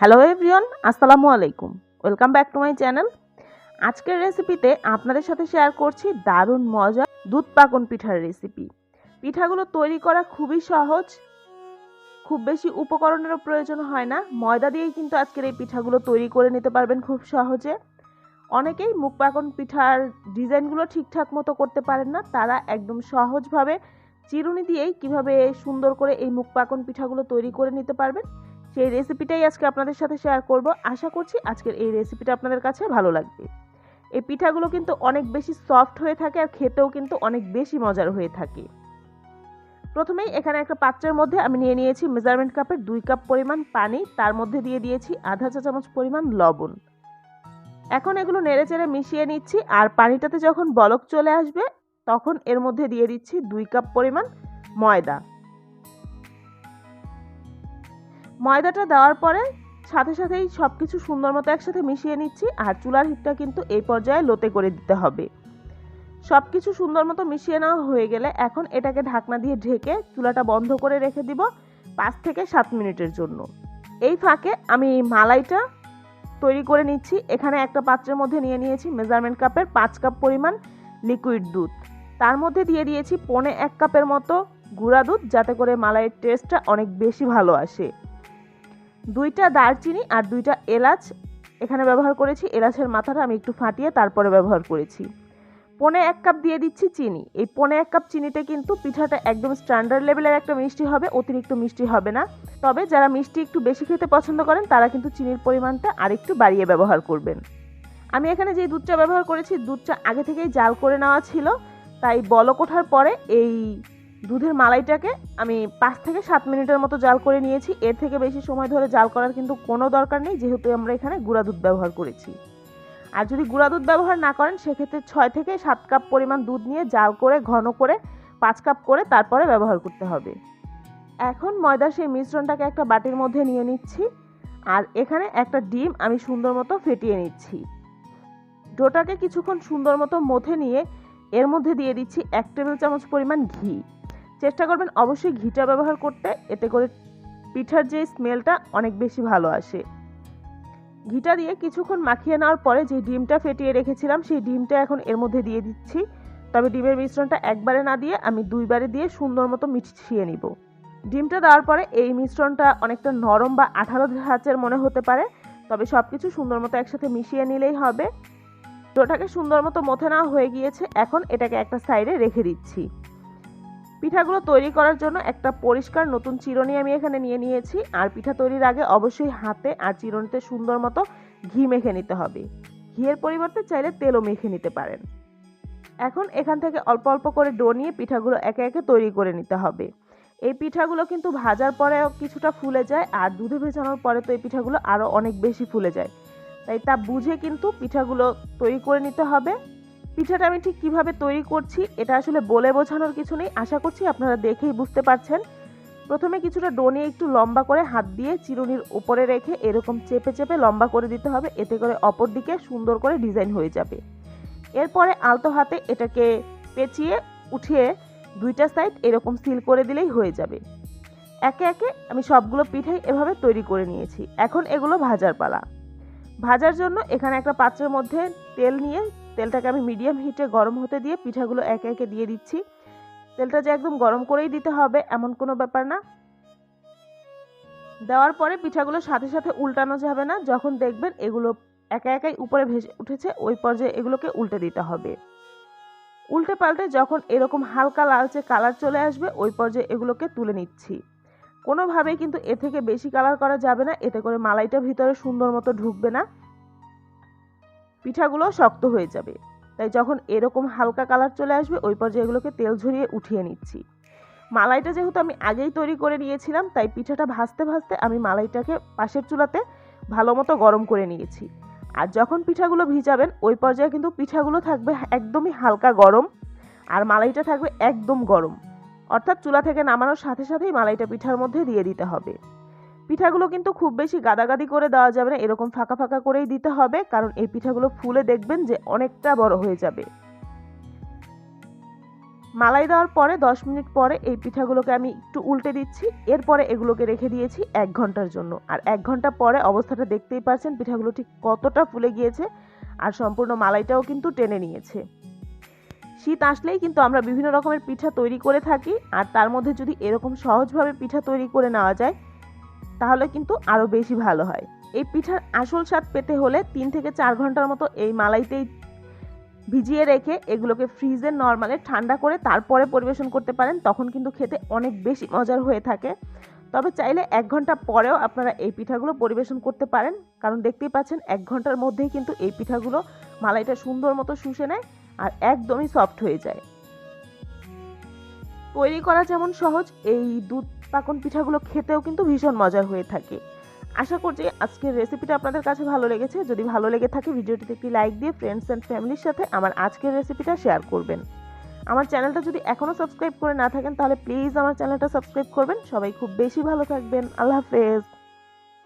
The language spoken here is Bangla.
হ্যালো এভরিওয়ান আসসালামু আলাইকুম। Welcome back to my channel আজকের রেসিপিতে আপনাদের সাথে শেয়ার করছি দারুণ মজা দুধ পাকন পিঠার রেসিপি পিঠাগুলো তৈরি করা খুবই সহজ, খুব বেশি উপকরণেরও প্রয়োজন হয় না। ময়দা দিয়েই কিন্তু আজকের এই পিঠাগুলো তৈরি করে নিতে পারবেন খুব সহজে। অনেকেই মুখ পাকন পিঠার ডিজাইনগুলো ঠিকঠাক মতো করতে পারেন না। তারা একদম সহজভাবে চিরুনি দিয়েই কীভাবে সুন্দর করে এই মুখ পাকন পিঠাগুলো তৈরি করে নিতে পারবেন। সেই রেসিপিটাই আজকে আপনাদের সাথে শেয়ার করব। আশা করছি আজকের এই রেসিপিটা আপনাদের কাছে ভালো লাগবে। এই পিঠাগুলো কিন্তু অনেক বেশি সফট হয়ে থাকে আর খেতেও কিন্তু অনেক বেশি মজার হয়ে থাকে। প্রথমেই এখানে একটা পাত্রের মধ্যে আমি নিয়ে নিয়েছি মেজারমেন্ট কাপের দুই কাপ পরিমাণ পানি, তার মধ্যে দিয়ে দিয়েছি আধা চা চামচ পরিমাণ লবণ। এখন এগুলো নেড়ে চেড়ে মিশিয়ে নিচ্ছি আর পানিটাতে যখন বলক চলে আসবে, তখন এর মধ্যে দিয়ে দিচ্ছি দুই কাপ পরিমাণ ময়দা। ময়দাটা দেওয়ার পরে সাথে সাথেই সব কিছু সুন্দর মতো একসাথে মিশিয়ে নিচ্ছি আর চুলার হিটটা কিন্তু এই পর্যায়ে লোতে করে দিতে হবে। সব কিছু সুন্দর মতো মিশিয়ে নেওয়া হয়ে গেলে এখন এটাকে ঢাকনা দিয়ে ঢেকে চুলাটা বন্ধ করে রেখে দিব পাঁচ থেকে সাত মিনিটের জন্য। এই ফাঁকে আমি মালাইটা তৈরি করে নিচ্ছি। এখানে একটা পাত্রের মধ্যে নিয়ে নিয়েছি মেজারমেন্ট কাপের পাঁচ কাপ পরিমাণ লিকুইড দুধ। তার মধ্যে দিয়ে দিয়েছি পনে এক কাপের মতো গুঁড়া দুধ যাতে করে মালাইয়ের টেস্টটা অনেক বেশি ভালো আসে। দুইটা দারচিনি আর দুইটা এলাচ। এখানে ব্যবহার করেছি, এলাচের মাথাটা আমি একটু ফাটিয়ে তারপরে ব্যবহার করেছি। পনে এক কাপ দিয়ে দিচ্ছি চিনি। এই পনে এক কাপ চিনিতে কিন্তু পিঠাটা একদম স্ট্যান্ডার্ড লেভেলের একটা মিষ্টি হবে, অতিরিক্ত মিষ্টি হবে না। তবে যারা মিষ্টি একটু বেশি খেতে পছন্দ করেন, তারা কিন্তু চিনির পরিমাণটা আরেকটু বাড়িয়ে ব্যবহার করবেন। আমি এখানে যে দুধটা ব্যবহার করেছি, দুধটা আগে থেকেই জাল করে নেওয়া ছিল। তাই বলক ওঠার পরে এই দুধের মালাইটাকে আমি পাঁচ থেকে সাত মিনিটের মতো জাল করে নিয়েছি। এর থেকে বেশি সময় ধরে জাল করার কিন্তু কোনো দরকার নেই, যেহেতু আমরা এখানে গুঁড়া দুধ ব্যবহার করেছি। আর যদি গুঁড়া দুধ ব্যবহার না করেন, সেক্ষেত্রে ছয় থেকে সাত কাপ পরিমাণ দুধ নিয়ে জাল করে, ঘন করে পাঁচ কাপ করে তারপরে ব্যবহার করতে হবে। এখন ময়দার সেই মিশ্রণটাকে একটা বাটির মধ্যে নিয়ে নিচ্ছি। আর এখানে একটা ডিম আমি সুন্দর মতো ফেটিয়ে নিচ্ছি। ডোটাকে কিছুক্ষণ সুন্দর মতো মথে নিয়ে এর মধ্যে দিয়ে দিচ্ছি এক টেবিল চামচ পরিমাণ ঘি। চেষ্টা করবেন অবশ্যই ঘিটা ব্যবহার করতে। এতে করে পিঠার যে স্মেলটা অনেক বেশি ভালো আসে। ঘিটা দিয়ে কিছুক্ষণ মাখিয়ে নেওয়ার পরে যে ডিমটা ফেটিয়ে রেখেছিলাম, সেই ডিমটা এখন এর মধ্যে দিয়ে দিচ্ছি। তবে ডিমের মিশ্রণটা একবারে না দিয়ে আমি দুইবারে দিয়ে সুন্দর মতো মিশিয়ে নিব। ডিমটা দেওয়ার পরে এই মিশ্রণটা অনেকটা নরম বা আঠারো ধাঁচের মনে হতে পারে, তবে সব কিছু সুন্দর মতো একসাথে মিশিয়ে নিলেই হবে। ডোটাকে সুন্দর মতো মথে নেওয়া হয়ে গিয়েছে, এখন এটাকে একটা সাইডে রেখে দিচ্ছি। পিঠাগুলো তৈরি করার জন্য একটা পরিষ্কার নতুন চিরনি আমি এখানে নিয়ে নিয়েছি। আর পিঠা তৈরির আগে অবশ্যই হাতে আর চিরনিতে সুন্দর মতো ঘি মেখে নিতে হবে। ঘিয়ের পরিবর্তে চাইলে তেলও মেখে নিতে পারেন। এখন এখান থেকে অল্প অল্প করে ডো নিয়ে পিঠাগুলো একে একে তৈরি করে নিতে হবে। এই পিঠাগুলো কিন্তু ভাজার পরে কিছুটা ফুলে যায় আর দুধে ভেজানোর পরে তো এই পিঠাগুলো আরও অনেক বেশি ফুলে যায়। তাই তা বুঝে কিন্তু পিঠাগুলো তৈরি করে নিতে হবে। পিঠাটা আমি ঠিক কীভাবে তৈরি করছি, এটা আসলে বলে বোঝানোর কিছু নেই। আশা করছি আপনারা দেখেই বুঝতে পারছেন। প্রথমে কিছুটা ডো নিয়ে একটু লম্বা করে হাত দিয়ে চিরুনির উপরে রেখে এরকম চেপে চেপে লম্বা করে দিতে হবে। এতে করে অপর দিকে সুন্দর করে ডিজাইন হয়ে যাবে। এরপরে আলতো হাতে এটাকে পেঁচিয়ে, উঠিয়ে দুইটা সাইড এরকম সিল করে দিলেই হয়ে যাবে। একে একে আমি সবগুলো পিঠাই এভাবে তৈরি করে নিয়েছি। এখন এগুলো ভাজার পালা। ভাজার জন্য এখানে একটা পাত্রের মধ্যে তেল নিয়ে তেলটাকে আমি মিডিয়াম হিটে গরম হতে দিয়ে পিঠাগুলো একে একে দিয়ে দিচ্ছি। তেলটা যে একদম গরম করেই দিতে হবে, এমন কোনো ব্যাপার না। দেওয়ার পরে পিঠাগুলো সাথে সাথে উল্টানো যাবে না। যখন দেখবেন এগুলো একা একাই উপরে ভেসে উঠেছে, ওই পর্যায়ে এগুলোকে উল্টে দিতে হবে। উল্টে পাল্টে যখন এরকম হালকা লালচে কালার চলে আসবে, ওই পর্যায়ে এগুলোকে তুলে নিচ্ছি। কোনোভাবেই কিন্তু এ থেকে বেশি কালার করা যাবে না, এতে করে মালাইটা ভিতরে সুন্দর মতো ঢুকবে না। পিঠাগুলো শক্ত হয়ে যাবে। তাই যখন এরকম হালকা কালার চলে আসবে, ওই পর্যায়ে এগুলোকে তেল ঝরিয়ে উঠিয়ে নিচ্ছি। মালাইটা যেহেতু আমি আগেই তৈরি করে নিয়েছিলাম, তাই পিঠাটা ভাজতে ভাজতে আমি মালাইটাকে পাশের চুলাতে ভালো মতো গরম করে নিয়েছি। আর যখন পিঠাগুলো ভিজাবেন, ওই পর্যায়ে কিন্তু পিঠাগুলো থাকবে একদমই হালকা গরম আর মালাইটা থাকবে একদম গরম। অর্থাৎ চুলা থেকে নামানোর সাথে সাথেই মালাইটা পিঠার মধ্যে দিয়ে দিতে হবে। পিঠাগুলো কিন্তু খুব বেশি গাদাগাদি করে দেওয়া যাবে না, এরকম ফাঁকা ফাঁকা করেই দিতে হবে, কারণ এই পিঠাগুলো ফুলে দেখবেন যে অনেকটা বড় হয়ে যাবে। মালাই দেওয়ার পরে, দশ মিনিট পরে এই পিঠাগুলোকে আমি একটু উল্টে দিচ্ছি, এরপরে এগুলোকে রেখে দিয়েছি এক ঘণ্টার জন্য। আর এক ঘণ্টা পরে অবস্থাটা দেখতেই পারছেন, পিঠাগুলো ঠিক কতটা ফুলে গিয়েছে, আর সম্পূর্ণ মালাইটাও কিন্তু টেনে নিয়েছে। শীত আসলেই কিন্তু আমরা বিভিন্ন রকমের পিঠা তৈরি করে থাকি, আর তার মধ্যে যদি এরকম সহজভাবে পিঠা তৈরি করে নেওয়া যায় তাহলে কিন্তু আরও বেশি ভালো হয়। এই পিঠার আসল স্বাদ পেতে হলে তিন থেকে চার ঘণ্টার মতো এই মালাইতেই ভিজিয়ে রেখে এগুলোকে ফ্রিজে নর্মালে ঠান্ডা করে তারপরে পরিবেশন করতে পারেন, তখন কিন্তু খেতে অনেক বেশি মজার হয়ে থাকে। তবে চাইলে এক ঘণ্টা পরেও আপনারা এই পিঠাগুলো পরিবেশন করতে পারেন, কারণ দেখতেই পাচ্ছেন এক ঘণ্টার মধ্যেই কিন্তু এই পিঠাগুলো মালাইটা সুন্দর মতো শুষে নেয় আর একদমই সফট হয়ে যায়। তৈরি করা যেমন সহজ, এই দুধ পাকন পিঠাগুলো খেতেও কিন্তু ভীষণ মজার হয়ে থাকে। আশা করছি আজকের রেসিপিটা আপনাদের কাছে ভালো লেগেছে। যদি ভালো লেগে থাকে, ভিডিওটিতে একটি লাইক দিয়ে ফ্রেন্ডস অ্যান্ড ফ্যামিলির সাথে আমার আজকের রেসিপিটা শেয়ার করবেন। আমার চ্যানেলটা যদি এখনও সাবস্ক্রাইব করে না থাকেন, তাহলে প্লিজ আমার চ্যানেলটা সাবস্ক্রাইব করবেন। সবাই খুব বেশি ভালো থাকবেন। আল্লাহ হাফেজ।